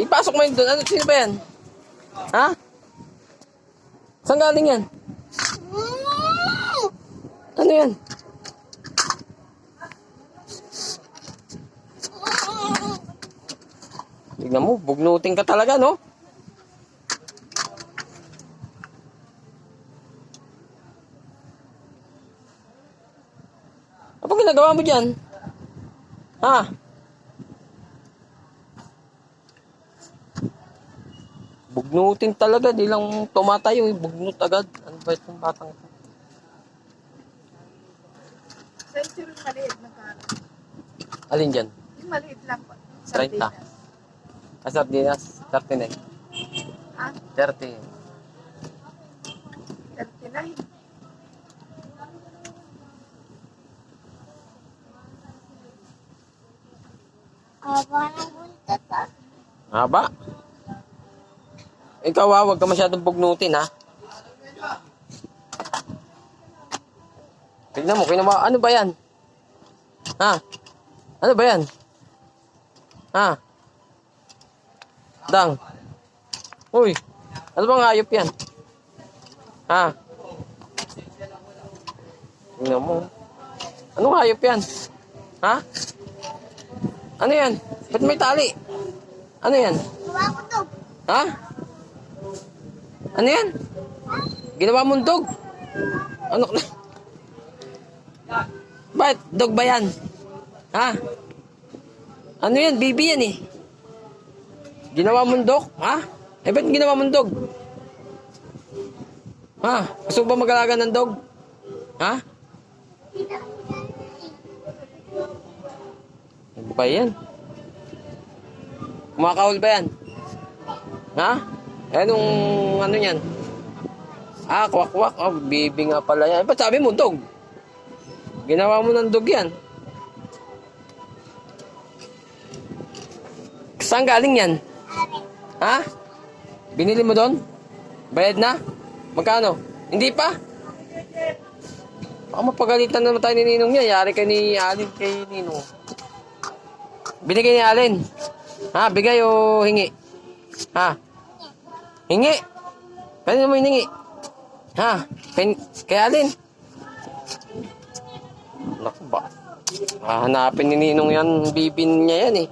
Ipasok mo yun doon. Ano, sino ba yan? Ha? Saan galing yan? Ano yan? Tignan mo, bugnutin ka talaga, no? Ano ginagawa mo dyan? Ha? Bugnutin talaga, di lang tumatayo, eh. bugnut agad. Ano ba itong batang ito? Century maliit na karo. Alin dyan? Yung maliit lang po. 30. Ah, sardinas, 39. Ah, 30. 39. Aba ng buntot ah. Haba. Ikaw ha, huwag ka masyadong bugnutin ha. Tignan mo, kinuha, ano ba yan? Ha? Ano ba yan? Ha? Dang. Uy, ano bang hayop yan? Ha? Tignan mo. Anong hayop yan? Ha? Ano yan? Ba't may tali? Ano yan? Ha? Ano yan? Ginawa mong dog? Ano? Bakit? Dog ba yan? Ha? Ano yan? Baby yan eh. Ginawa mong dog? Ha? Eh, ba't ginawa mong dog? Ha? Gusto ba mag-alaga ng dog? Ha? Ano ba yan? Kumakahol ba yan? Ha? Eh, nung ano yan? Ah, kwak-kwak. Oh, bibi pala yan. Eh, ba't sabi mo, dog? Ginawa mo ng dog yan. Saan galing yan? Ha? Binili mo doon? Bayad na? Magkano? Hindi pa? Baka mapagalitan naman tayo ni Ninong niya. Yari kay ni Alin kay Ninong. Binigay ni Alin. Ha? Bigay o hingi? Ha? Hingi? Kanino mo hiningi? Ha? Kay, kay Alin? Naku ba? Hahanapin ni Ninong yan, bibin niya yan eh.